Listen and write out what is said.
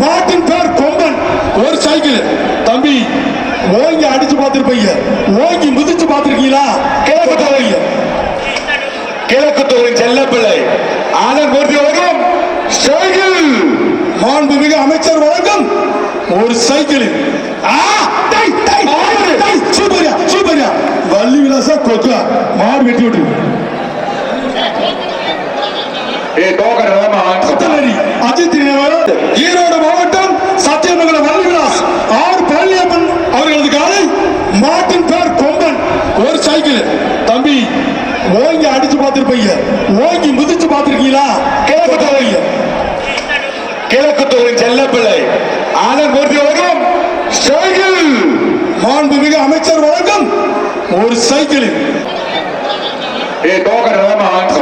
Martin பேர் கொம்பன். ஒரு cycle. தம்பி ஓங்கி அடிச்சு பார்த்திருப்பீங்க. ஓங்கி முதிச்சு பார்த்திருக்கீங்களா? கிழக்கு தொகையில் கிழக்கு தொகை செல்லப்பிள்ளை ஆதர் மூர்த்தி அவர்களும் சைக்கிள். மாண்புமிகு அமைச்சர் வழங்கும் ஒரு சைக்கிள். சூப்பரியா சூப்பரியா. வள்ளி விலாசா கொத்துவா மாடு வெட்டி விட்டு ஏ டோக்கர் அஜித் ஈரோடு சைக்கிள் தம்பி ஓங்கி அடிச்சு பார்த்திருப்பீங்க. ஓங்கி முதிச்சு பார்த்திருக்கீங்களா? கிழக்கு தொகுதி கிழக்கு தொகுதி செல்லப்பிள்ளை. ஆனந்த் அவர்களும் சைக்கிள். மாண்புமிகு அமைச்சர் வழங்கும் ஒரு சைக்கிள் ஏ டோக்கன் ரஹ்மான்